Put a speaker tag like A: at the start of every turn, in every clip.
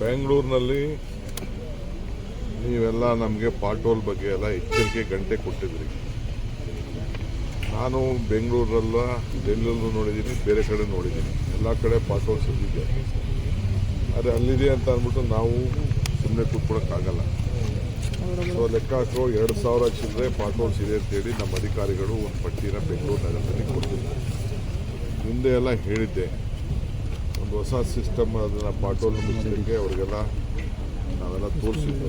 A: ಬೆಂಗಳೂರಿನಲ್ಲಿ ನೀವೆಲ್ಲ ನಮಗೆ ಪಾಟೋಲ್ ಬಗ್ಗೆ ಎಲ್ಲ ಎಚ್ಚರಿಕೆ ಗಂಟೆ ಕೊಟ್ಟಿದ್ರಿ. ನಾನು ಬೆಂಗಳೂರಲ್ಲ, ಡೆಲ್ಲಿಯಲ್ಲೂ ನೋಡಿದ್ದೀನಿ, ಬೇರೆ ಕಡೆ ನೋಡಿದ್ದೀನಿ. ಎಲ್ಲ ಕಡೆ ಪಾಟೋಲ್ ಇದ್ದಿದೆ ಆದರೆ ಅಲ್ಲಿದೆ ಅಂತ ಅಂದ್ಬಿಟ್ಟು ನಾವು ಸುಮ್ಮನೆ ಕೂತ್ಕೊಳಕ್ಕಾಗಲ್ಲ. ಸೊ ಲೆಕ್ಕ ಹಾಕೋ, ಎರಡು ಸಾವಿರ ಚಿಲ್ಲರೆ ಪಾಟೋಲ್ಸ್ ಇದೆ ಅಂತೇಳಿ ನಮ್ಮ ಅಧಿಕಾರಿಗಳು ಒಂದು ಪಟ್ಟಿನ ಬೆಂಗಳೂರು ನಗರದಲ್ಲಿ ಕೊಡ್ತಿದ್ದಾರೆ ಮುಂದೆ ಎಲ್ಲ ಹೇಳಿದ್ದೆ. ಒಂದು ಹೊಸ ಸಿಸ್ಟಮ್ ಅದನ್ನು ಪಾಟೋಲ್ ಮುಚ್ಚಲಿಕ್ಕೆ ಅವರಿಗೆಲ್ಲ ನಾವೆಲ್ಲ ತೋರಿಸಿದ್ದೆ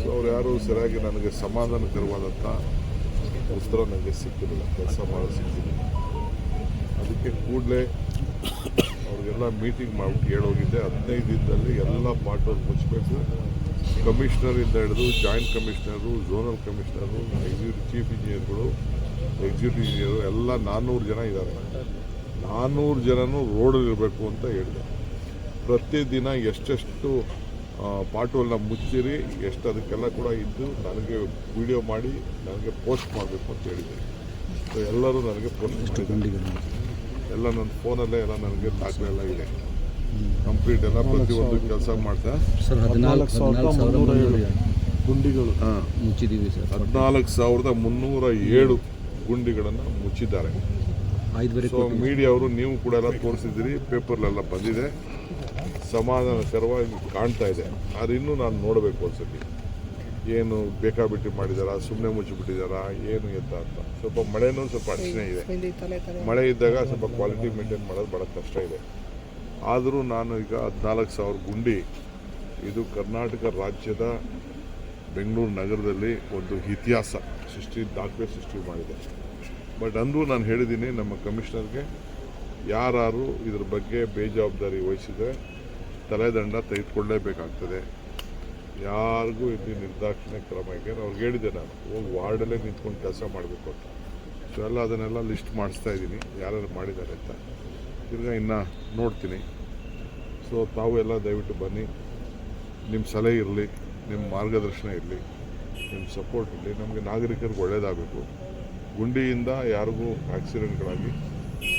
A: ಸೊ ಅವ್ರು ಯಾರು ಸರಿಯಾಗಿ ನನಗೆ ಸಮಾಧಾನಕರವಾದಂಥ ಉತ್ತರ ನನಗೆ ಸಿಕ್ಕಿರಲಿಲ್ಲ. ಕೆಲಸ ಮಾಡೋ ಸಿಕ್ಕಿಲ್ಲ ಅದಕ್ಕೆ ಕೂಡಲೇ ಅವ್ರಿಗೆಲ್ಲ ಮೀಟಿಂಗ್ ಮಾಡಿಬಿಟ್ಟು ಹೇಳೋಗಿದ್ದೆ ಹದಿನೈದು ದಿನದಲ್ಲಿ ಎಲ್ಲ ಪಾಟೋಲ್ ಮುಚ್ಚಬೇಕು ಕಮಿಷನರಿಂದ ಹಿಡಿದು joint commissioner zonal commissioner executive chief ಇಂಜಿನಿಯರ್ಗಳು ಎಕ್ಸಿಕ್ಯೂಟಿವ್ ಇಂಜಿನಿಯರು ಎಲ್ಲ ನಾನ್ನೂರು ಜನ ಇದ್ದಾರೆ. ನಾನ್ನೂರು ಜನನೂ ರೋಡಲ್ಲಿರಬೇಕು ಅಂತ ಹೇಳಿದೆ. ಪ್ರತಿದಿನ ಎಷ್ಟೆಷ್ಟು ಪಾಟೋಲ್ನ ಮುಚ್ಚಿರಿ ಎಷ್ಟು ಅದಕ್ಕೆಲ್ಲ ಕೂಡ ಇದ್ದು ನನಗೆ ವಿಡಿಯೋ ಮಾಡಿ ನನಗೆ ಪೋಸ್ಟ್ ಮಾಡಬೇಕು ಅಂತ ಹೇಳಿದೆ. ಸೊ ಎಲ್ಲರೂ ನನಗೆ ಪೋಸ್ಟ್ ಮಾಡಿದ್ದಾರೆ ಎಲ್ಲ ನನ್ನ ಫೋನಲ್ಲೇ ಎಲ್ಲ ನನಗೆ ದಾಖಲೆ ಎಲ್ಲ ಇದೆ. ಕಂಪ್ಲೀಟ್ ಎಲ್ಲ ಪ್ರತಿಯೊಂದು ಕೆಲಸ ಮಾಡ್ತಾ.
B: ಹದಿನಾಲ್ಕು ಸಾವಿರದ ಮುನ್ನೂರು
C: ಗುಂಡಿಗಳು.
A: ಹಾಂ.
B: ಮುಚ್ಚಿದ್ದೀವಿ ಸರ್.
A: ಹದಿನಾಲ್ಕು ಸಾವಿರದ ಮುನ್ನೂರ ಏಳು ಗುಂಡಿಗಳನ್ನು ಮುಚ್ಚಿದ್ದಾರೆ. ಸೊ ಮೀಡಿಯಾ ಅವರು ನೀವು ಕೂಡ ಎಲ್ಲ ತೋರಿಸಿದ್ದೀರಿ ಪೇಪರ್ಲೆಲ್ಲ ಬಂದಿದೆ. ಸಮಾಧಾನಕರವಾಗಿ ಕಾಣ್ತಾ ಇದೆ. ಆದ್ರೆ ಇನ್ನೂ ನಾನು ನೋಡಬೇಕು ಒಂದ್ಸತಿ. ಏನು ಬೇಕಾಬಿಟ್ಟಿ ಮಾಡಿದಾರ ಸುಮ್ಮನೆ ಮುಚ್ಚಿಬಿಟ್ಟಿದ್ದಾರಾ ಏನು ಎಂತ ಅಂತ. ಸ್ವಲ್ಪ ಮಳೆನೂ ಸ್ವಲ್ಪ ಅಡಚಣೆ ಇದೆ. ಮಳೆ ಇದ್ದಾಗ ಸ್ವಲ್ಪ ಕ್ವಾಲಿಟಿ ಮೇಂಟೈನ್ ಮಾಡೋದು ಭಾಳ ಕಷ್ಟ ಇದೆ. ಆದರೂ ನಾನು ಈಗ ಹದಿನಾಲ್ಕು ಸಾವಿರ ಗುಂಡಿ ಇದು ಕರ್ನಾಟಕ ರಾಜ್ಯದ ಬೆಂಗಳೂರು ನಗರದಲ್ಲಿ ಒಂದು ಇತಿಹಾಸ ಸೃಷ್ಟಿ ದಾಖಲೆ ಸೃಷ್ಟಿ ಮಾಡಿದೆ. ಬಟ್ ಅಂದು ನಾನು ಹೇಳಿದ್ದೀನಿ ನಮ್ಮ ಕಮಿಷನರ್ಗೆ ಯಾರು ಇದ್ರ ಬಗ್ಗೆ ಬೇಜವಾಬ್ದಾರಿ ವಹಿಸಿದರೆ ತಲೆದಂಡ ತೆಗೆದುಕೊಳ್ಳೇಬೇಕಾಗ್ತದೆ. ಯಾರಿಗೂ ಇಲ್ಲಿ ನಿರ್ದಾಕ್ಷಿಣ್ಯ ಕ್ರಮ ಯಾಕೆಂದ್ರೆ ಅವ್ರಿಗೆ ಹೇಳಿದೆ ನಾನು. ಹೋಗಿ ವಾರ್ಡಲ್ಲೇ ನಿಂತ್ಕೊಂಡು ಕೆಲಸ ಮಾಡಬೇಕು ಅಂತ. ಸೊ ಎಲ್ಲ ಅದನ್ನೆಲ್ಲ ಲಿಸ್ಟ್ ಮಾಡಿಸ್ತಾ ಇದ್ದೀನಿ. ಯಾರ್ಯಾರು ಮಾಡಿದ್ದಾರೆ ಅಂತ. ತಿರ್ಗಾ ಇನ್ನು ನೋಡ್ತೀನಿ. ಸೊ ತಾವು ಎಲ್ಲ ದಯವಿಟ್ಟು ಬನ್ನಿ. ನಿಮ್ಮ ಸಲಹೆ ಇರಲಿ ನಿಮ್ಮ ಮಾರ್ಗದರ್ಶನ ಇರಲಿ ನಿಮ್ಮ ಸಪೋರ್ಟ್ ಇರಲಿ. ನಮಗೆ ನಾಗರಿಕರಿಗೆ ಒಳ್ಳೆಯದಾಗಬೇಕು ಗುಂಡಿಯಿಂದ ಯಾರಿಗೂ ಆಕ್ಸಿಡೆಂಟ್ಗಳಾಗಿ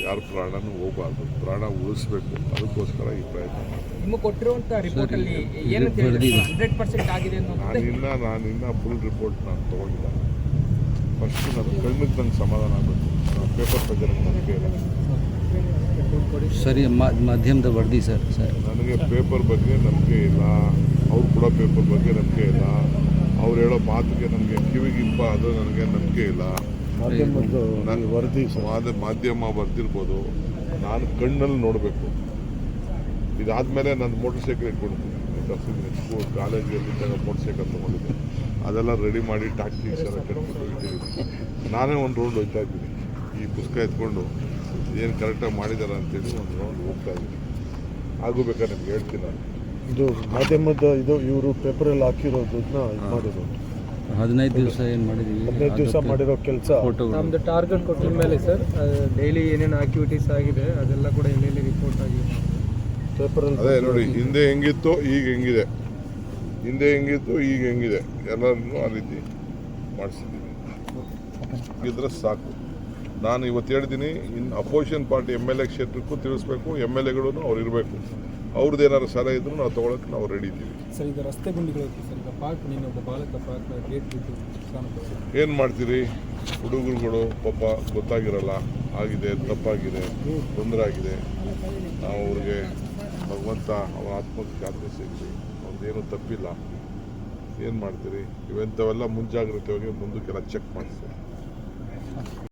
A: ಯಾರು ಪ್ರಾಣನೂ ಹೋಗಬಾರ್ದು. ಪ್ರಾಣ ಉಳಿಸ್ಬೇಕು. ಅದಕ್ಕೋಸ್ಕರ ಈ ಪ್ರಯತ್ನ ನಾನಿನ್ನ ನಾನಿನ್ನ ಫುಲ್ ರಿಪೋರ್ಟ್ ನಾನು ತೊಗೊಂಡಿಲ್ಲ ಫಸ್ಟ್ ನನ್ನ ಕಣ್ಣಿಗೆ ನಂಗೆ ಸಮಾಧಾನ ಆಗಬೇಕು. ನಾನು ಪೇಪರ್ ಬಗ್ಗೆ ನನಗೆ ನಂಬಿಕೆ ಇಲ್ಲ
B: ಸರಿ ಮಾಧ್ಯಮದ ವರದಿ ಸರ್ ಸರ್.
A: ನನಗೆ ಪೇಪರ್ ಬಗ್ಗೆ ನಂಬಿಕೆ ಇಲ್ಲ. ಅವ್ರು ಕೂಡ ಪೇಪರ್ ಬಗ್ಗೆ ನಂಬಿಕೆ ಇಲ್ಲ. ಅವ್ರು ಹೇಳೋ ಮಾತಿಗೆ ನನಗೆ ಕಿವಿಗಿಂಪ ಅದು ನನಗೆ ನಂಬಿಕೆ ಇಲ್ಲ.
C: ಮಾಧ್ಯಮದ
A: ನಾನು
C: ವರದಿ
A: ಮಾಧ್ಯಮ ಬರ್ತಿರ್ಬೋದು ನಾನು ಕಣ್ಣಲ್ಲಿ ನೋಡಬೇಕು. ಇದಾದಮೇಲೆ ನಾನು ಮೋಟರ್ ಸೈಕಲ್ ಇಟ್ಕೊಂಡಿದ್ದೀನಿ. ಸ್ಕೂಲ್ ಕಾಲೇಜಲ್ಲಿ ಮೋಟರ್ ಸೈಕಲ್ ತೊಗೊಂಡಿದ್ದೆ. ಅದೆಲ್ಲ ರೆಡಿ ಮಾಡಿ ಟ್ಯಾಕ್ಟೀಸ್ ಎಲ್ಲ ಕಟ್ಕೊಂಡು ನಾನೇ ಒಂದು ರೌಂಡ್ ಹೋಗ್ತಾ ಇದ್ದೀನಿ. ಈ ಪುಸ್ತಕ ಎತ್ಕೊಂಡು ಏನು ಕರೆಕ್ಟಾಗಿ ಮಾಡಿದ್ದಾರೆ ಅಂತೇಳಿ ಒಂದು ರೌಂಡ್ ಹೋಗ್ತಾ ಇದ್ದೀನಿ. ಆಗೋಬೇಕಾದ್ರೆ ನಿಮ್ಗೆ ಹೇಳ್ತೀನಿ ನಾನು.
C: ಇದು ಮಾಧ್ಯಮದ ಇದು ಇವರು ಪೇಪರಲ್ಲಿ ಹಾಕಿರೋದನ್ನ ಇದು ಮಾಡಿರೋದು
B: ಹದಿನೈದು ದಿವಸ ಏನು ಮಾಡಿದ್ದೀವಿ
C: ಹದಿನೈದು ದಿವಸ ಮಾಡಿರೋ ಕೆಲಸ.
D: ನಮ್ದು ಟಾರ್ಗೆಟ್ ಕೊಟ್ಟಿದ ಮೇಲೆ ಸರ್ ಡೈಲಿ ಏನೇನು ಆಕ್ಟಿವಿಟೀಸ್ ಆಗಿದೆ ಅದೆಲ್ಲ ಕೂಡ ಎಲ್ಲೆಲ್ಲಿ ರಿಪೋರ್ಟ್ ಆಗಿದೆ?
A: ಅದೇ ನೋಡಿ ಹಿಂದೆ ಹೆಂಗಿತ್ತು ಈಗ ಹೆಂಗಿದೆ. ಹಿಂದೆ ಹೆಂಗಿತ್ತು ಈಗ ಹೆಂಗಿದೆ. ಎಲ್ಲರನ್ನೂ ಆ ರೀತಿ ಮಾಡಿಸಿದ್ದೀನಿ ಇದ್ರೆ ಸಾಕು. ನಾನು ಇವತ್ತು ಹೇಳ್ತೀನಿ ಇನ್ನು opposition party M L A ಕ್ಷೇತ್ರಕ್ಕೂ ತಿಳಿಸ್ಬೇಕು ಎಂ ಎಲ್ ಎಗಳು ಅವ್ರು ಇರಬೇಕು. ಅವ್ರದ್ದು ಏನಾದ್ರು ಸಲಹೆ ಇದ್ರೂ ನಾವು ತೊಗೊಳಕ್ಕೆ ನಾವು ರೆಡಿ ಇದ್ದೀವಿ
D: ಸರ್ ಈಗ ರಸ್ತೆ ಗುಂಡಿಗಳು ಸರ್ ಈಗ ಪಾರ್ಕ್ ನೀನೊಬ್ಬ ಬಾಲಕ ಪಾರ್ಕ್ ಗೇಟ್ ಬಿಟ್ಟು
A: ಏನು ಮಾಡ್ತೀರಿ? ಹುಡುಗರುಗಳು ಪಾಪ ಗೊತ್ತಾಗಿರಲ್ಲ ಆಗಿದೆ ತಪ್ಪಾಗಿದೆ ತೊಂದರೆ ಆಗಿದೆ. ನಾವು ಅವ್ರಿಗೆ ಭಗವಂತ ಅವರ ಆತ್ಮಕ್ಕೆ ಶಾಂತಿ ಸಿಗಲಿ ಅವ್ರದ್ದೇನು ತಪ್ಪಿಲ್ಲ. ಏನು ಮಾಡ್ತೀರಿ? ಇವೆಂಥವೆಲ್ಲ ಮುಂಜಾಗ್ರತೆಯಾಗಿ ಮುಂದಕ್ಕೆಲ್ಲ ಚೆಕ್ ಮಾಡಿಸ್ತೀವಿ